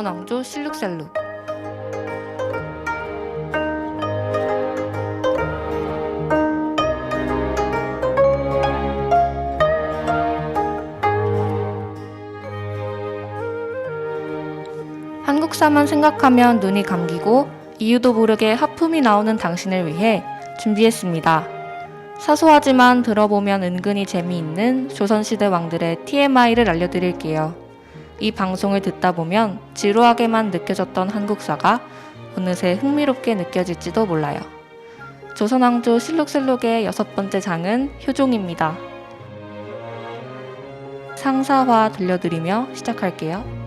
조선 왕조 실룩셀룩 한국사만 생각하면 눈이 감기고 이유도 모르게 하품이 나오는 당신을 위해 준비했습니다. 사소하지만 들어보면 은근히 재미있는 조선시대 왕들의 TMI를 알려드릴게요. 이 방송을 듣다 보면 지루하게만 느껴졌던 한국사가 어느새 흥미롭게 느껴질지도 몰라요. 조선왕조 실록셀록의 여섯 번째 장은 효종입니다. 상사화 들려드리며 시작할게요.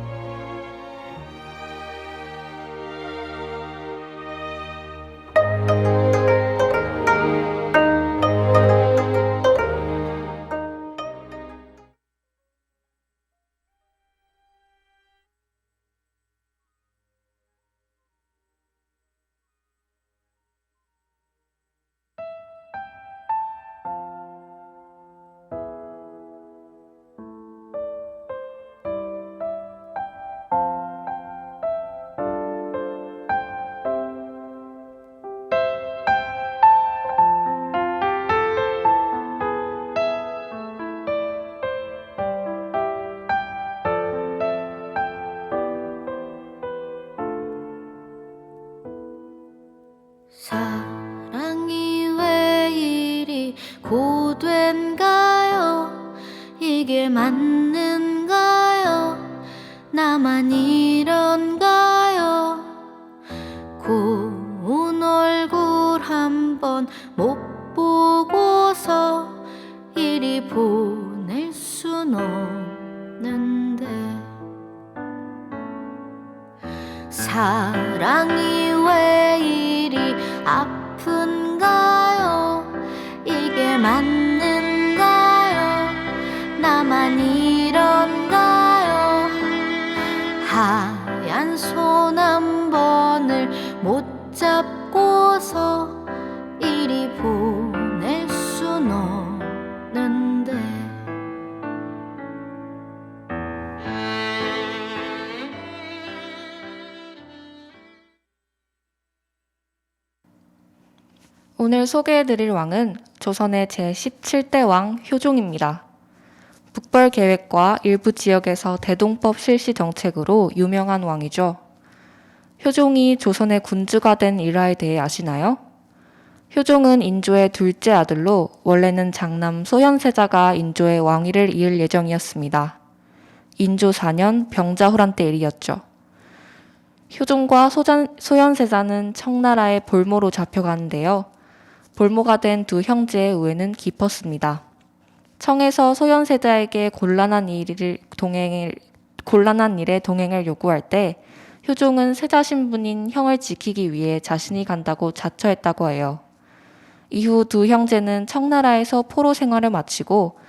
번 못 보고서 이리 보낼 순 없는데. 사랑이 오늘 소개해드릴 왕은 조선의 제17대 왕 효종입니다. 북벌 계획과 일부 지역에서 대동법 실시 정책으로 유명한 왕이죠. 효종이 조선의 군주가 된 일화에 대해 아시나요? 효종은 인조의 둘째 아들로 원래는 장남 소현세자가 인조의 왕위를 이을 예정이었습니다. 인조 4년 병자호란 때 일이었죠. 효종과 소잔, 소현세자는 청나라의 볼모로 잡혀가는데요. 볼모가 된 두 형제의 우애는 깊었습니다. 청에서 소현 세자에게 곤란한 일을 동행을 곤란한 일에 동행을 요구할 때 효종은 세자 신분인 형을 지키기 위해 자신이 간다고 자처했다고 해요. 이후 두 형제는 청나라에서 포로 생활을 마치고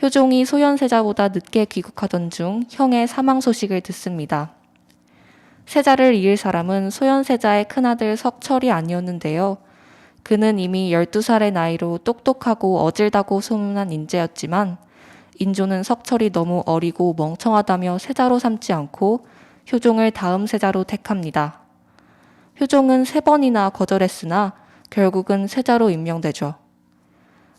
효종이 소현세자보다 늦게 귀국하던 중 형의 사망 소식을 듣습니다. 세자를 이을 사람은 소현세자의 큰아들 석철이 아니었는데요. 그는 이미 12살의 나이로 똑똑하고 어질다고 소문난 인재였지만 인조는 석철이 너무 어리고 멍청하다며 세자로 삼지 않고 효종을 다음 세자로 택합니다. 효종은 세 번이나 거절했으나 결국은 세자로 임명되죠.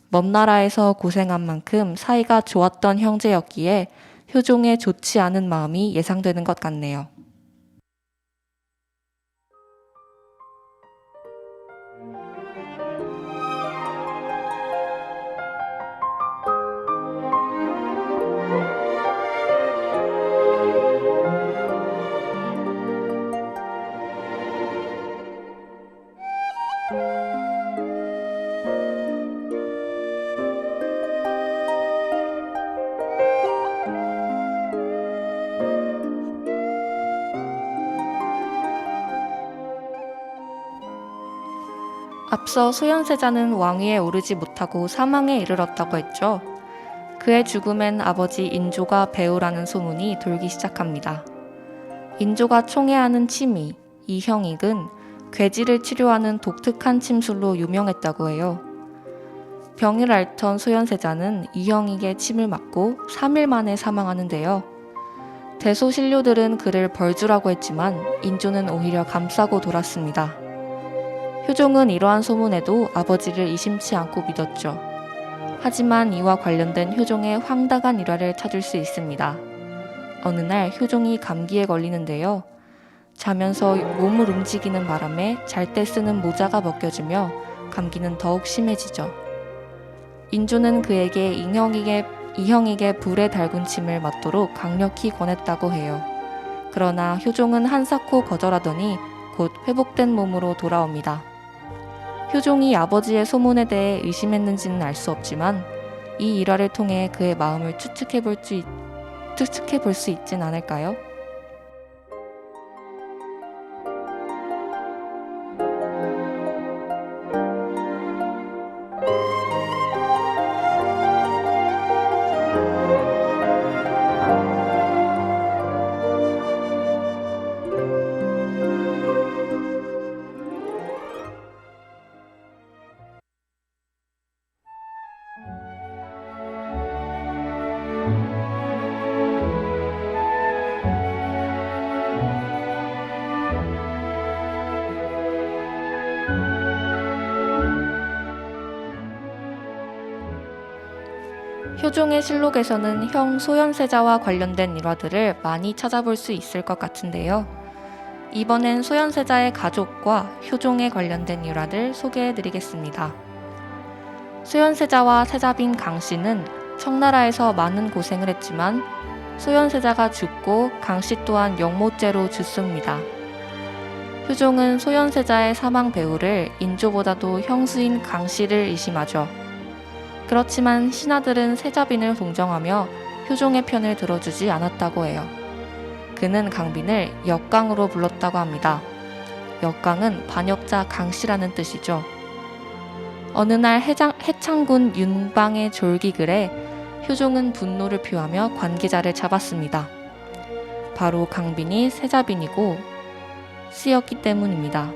먼 나라에서 고생한 만큼 사이가 좋았던 형제였기에 효종의 좋지 않은 마음이 예상되는 것 같네요. 앞서 소현세자는 왕위에 오르지 못하고 사망에 이르렀다고 했죠. 그의 죽음엔 아버지 인조가 배우라는 소문이 돌기 시작합니다. 인조가 총애하는 취미, 이형익은 괴지를 치료하는 독특한 침술로 유명했다고 해요. 병을 앓던 소현세자는 이형익의 침을 맞고 3일 만에 사망하는데요. 대소신료들은 그를 벌주라고 했지만 인조는 오히려 감싸고 돌았습니다. 효종은 이러한 소문에도 아버지를 의심치 않고 믿었죠. 하지만 이와 관련된 효종의 황당한 일화를 찾을 수 있습니다. 어느 날 효종이 감기에 걸리는데요. 자면서 몸을 움직이는 바람에 잘 때 쓰는 모자가 벗겨지며 감기는 더욱 심해지죠. 인조는 그에게 이형에게, 이형에게 불에 달군 침을 맞도록 강력히 권했다고 해요. 그러나 효종은 한사코 거절하더니 곧 회복된 몸으로 돌아옵니다. 효종이 아버지의 소문에 대해 의심했는지는 알 수 없지만 이 일화를 통해 그의 마음을 추측해 볼 수, 추측해 볼 수 있진 않을까요? 효종의 실록에서는 형 소현세자와 관련된 일화들을 많이 찾아볼 수 있을 것 같은데요. 이번엔 소현세자의 가족과 효종에 관련된 일화를 소개해 드리겠습니다. 소현세자와 세자빈 강 씨는 청나라에서 많은 고생을 했지만 소현세자가 죽고 강 씨 또한 영모죄로 죽습니다. 효종은 소현세자의 사망 배후를 인조보다도 형수인 강 씨를 의심하죠. 그렇지만 신하들은 세자빈을 동정하며 효종의 편을 들어주지 않았다고 해요. 그는 강빈을 역강으로 불렀다고 합니다. 역강은 반역자 강씨라는 뜻이죠. 어느 날 해장, 해창군 윤방의 졸기글에 효종은 분노를 표하며 관계자를 잡았습니다. 바로 강빈이 세자빈이고 쓰였기 때문입니다.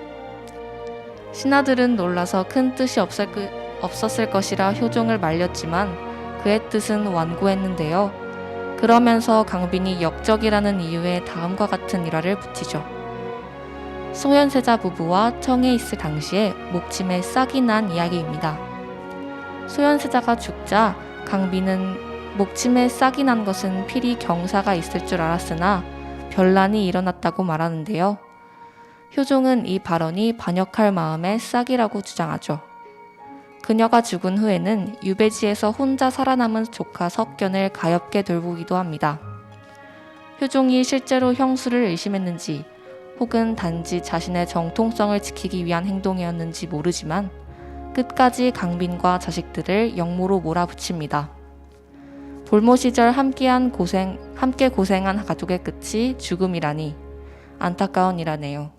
신하들은 놀라서 큰 뜻이 없을, 그, 없었을 것이라 효종을 말렸지만 그의 뜻은 완고했는데요. 그러면서 강빈이 역적이라는 이유에 다음과 같은 일화를 붙이죠. 소현세자 부부와 청에 있을 당시에 목침에 싹이 난 이야기입니다. 소현세자가 죽자 강빈은 목침에 싹이 난 것은 필히 경사가 있을 줄 알았으나 별난이 일어났다고 말하는데요. 효종은 이 발언이 반역할 마음의 싹이라고 주장하죠. 그녀가 죽은 후에는 유배지에서 혼자 살아남은 조카 석견을 가엾게 돌보기도 합니다. 효종이 실제로 형수를 의심했는지 혹은 단지 자신의 정통성을 지키기 위한 행동이었는지 모르지만 끝까지 강빈과 자식들을 영모로 몰아붙입니다. 볼모 시절 함께한 고생, 함께 고생한 가족의 끝이 죽음이라니 안타까운 일하네요.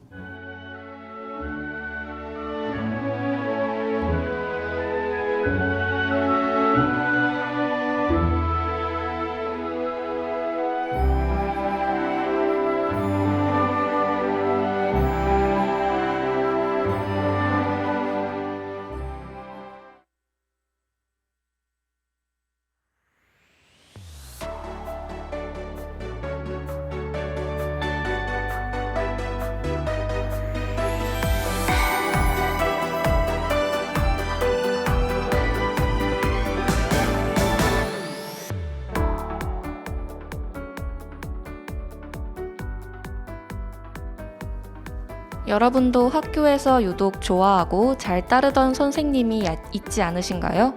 여러분도 학교에서 유독 좋아하고 잘 따르던 선생님이 야- 있지 않으신가요?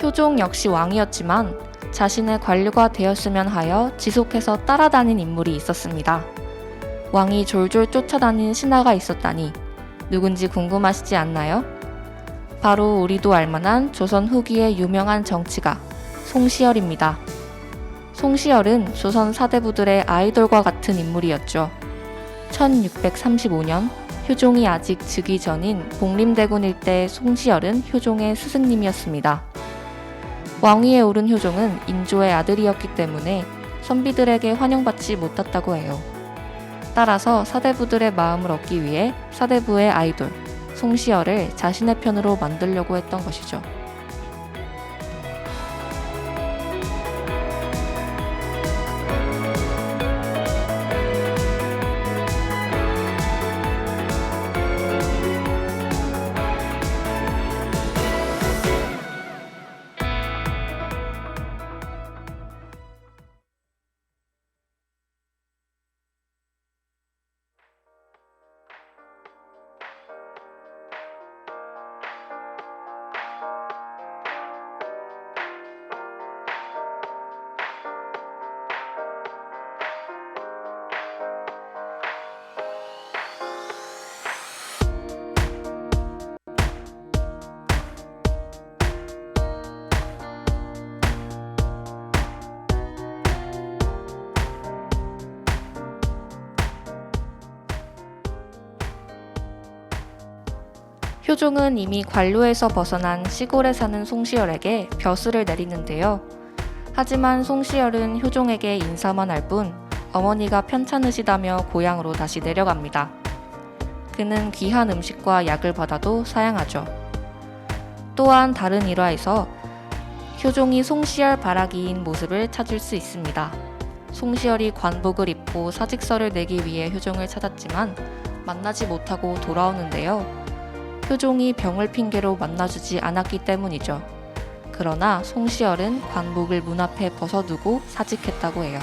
효종 역시 왕이었지만 자신의 관료가 되었으면 하여 지속해서 따라다닌 인물이 있었습니다. 왕이 졸졸 쫓아다닌 신하가 있었다니 누군지 궁금하시지 않나요? 바로 우리도 알만한 조선 후기의 유명한 정치가 송시열입니다. 송시열은 조선 사대부들의 아이돌과 같은 인물이었죠. 1635년 효종이 아직 즉위 전인 복림대군 일대 송시열은 효종의 스승님이었습니다. 왕위에 오른 효종은 인조의 아들이었기 때문에 선비들에게 환영받지 못했다고 해요. 따라서 사대부들의 마음을 얻기 위해 사대부의 아이돌 송시열을 자신의 편으로 만들려고 했던 것이죠. 효종은 이미 관료에서 벗어난 시골에 사는 송시열에게 벼슬을 내리는데요. 하지만 송시열은 효종에게 인사만 할 뿐 어머니가 편찮으시다며 고향으로 다시 내려갑니다. 그는 귀한 음식과 약을 받아도 사양하죠. 또한 다른 일화에서 효종이 송시열 바라기인 모습을 찾을 수 있습니다. 송시열이 관복을 입고 사직서를 내기 위해 효종을 찾았지만 만나지 못하고 돌아오는데요. 효종이 병을 핑계로 만나주지 않았기 때문이죠. 그러나 송시열은 관복을 문 앞에 벗어두고 사직했다고 해요.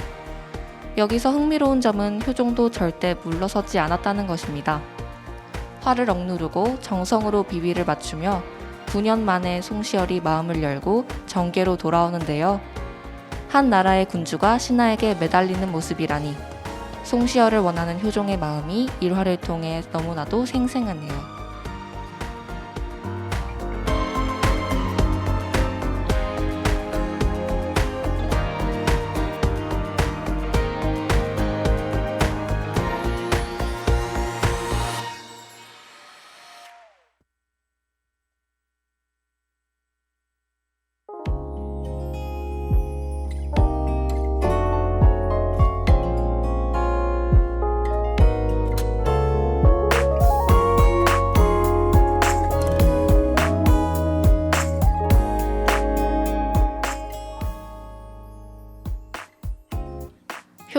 여기서 흥미로운 점은 효종도 절대 물러서지 않았다는 것입니다. 화를 억누르고 정성으로 비위를 맞추며 9년 만에 송시열이 마음을 열고 정계로 돌아오는데요. 한 나라의 군주가 신하에게 매달리는 모습이라니 송시열을 원하는 효종의 마음이 일화를 통해 너무나도 생생하네요.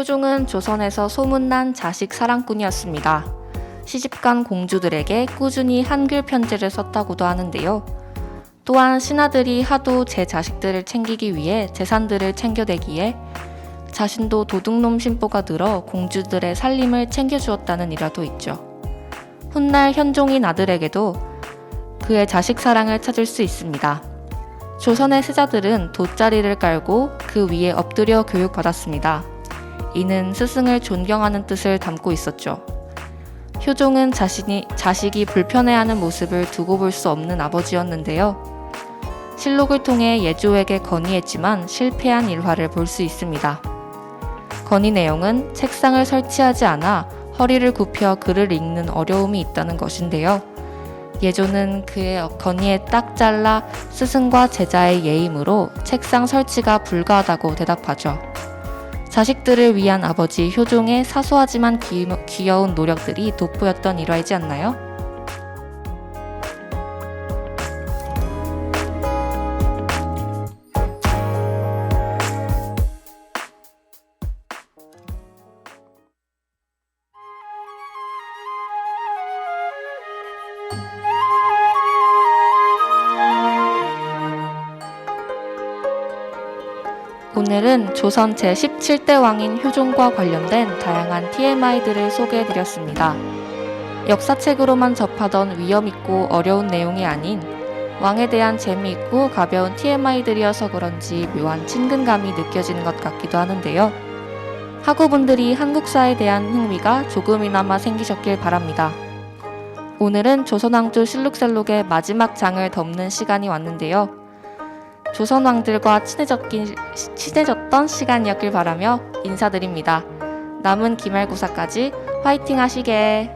효종은 조선에서 소문난 자식 사랑꾼이었습니다. 시집간 공주들에게 꾸준히 한글 편지를 썼다고도 하는데요. 또한 신하들이 하도 제 자식들을 챙기기 위해 재산들을 챙겨대기에 자신도 도둑놈 신보가 들어 공주들의 살림을 챙겨주었다는 일화도 있죠. 훗날 현종인 아들에게도 그의 자식 사랑을 찾을 수 있습니다. 조선의 세자들은 돗자리를 깔고 그 위에 엎드려 교육받았습니다. 이는 스승을 존경하는 뜻을 담고 있었죠. 효종은 자신이 자식이 불편해하는 모습을 두고 볼 수 없는 아버지였는데요. 실록을 통해 예조에게 건의했지만 실패한 일화를 볼 수 있습니다. 건의 내용은 책상을 설치하지 않아 허리를 굽혀 글을 읽는 어려움이 있다는 것인데요. 예조는 그의 건의에 딱 잘라 스승과 제자의 예임으로 책상 설치가 불가하다고 대답하죠. 자식들을 위한 아버지 효종의 사소하지만 귀, 귀여운 노력들이 돋보였던 일화이지 않나요? 조선 제17대 왕인 효종과 관련된 다양한 TMI들을 소개해드렸습니다. 역사책으로만 접하던 위험있고 어려운 내용이 아닌 왕에 대한 재미있고 가벼운 TMI들이어서 그런지 묘한 친근감이 느껴지는 것 같기도 하는데요. 학우분들이 한국사에 대한 흥미가 조금이나마 생기셨길 바랍니다. 오늘은 조선왕조 실룩셀록의 마지막 장을 덮는 시간이 왔는데요. 조선 왕들과 친해졌긴, 친해졌던 시간이었길 바라며 인사드립니다. 남은 기말고사까지 화이팅 하시게.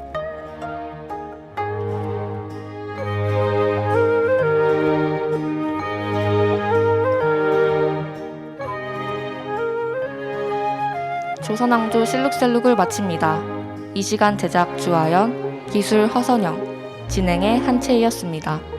조선왕조 실룩셀룩을 마칩니다. 이 시간 제작 주하연, 기술 허선영, 진행의 한채희였습니다.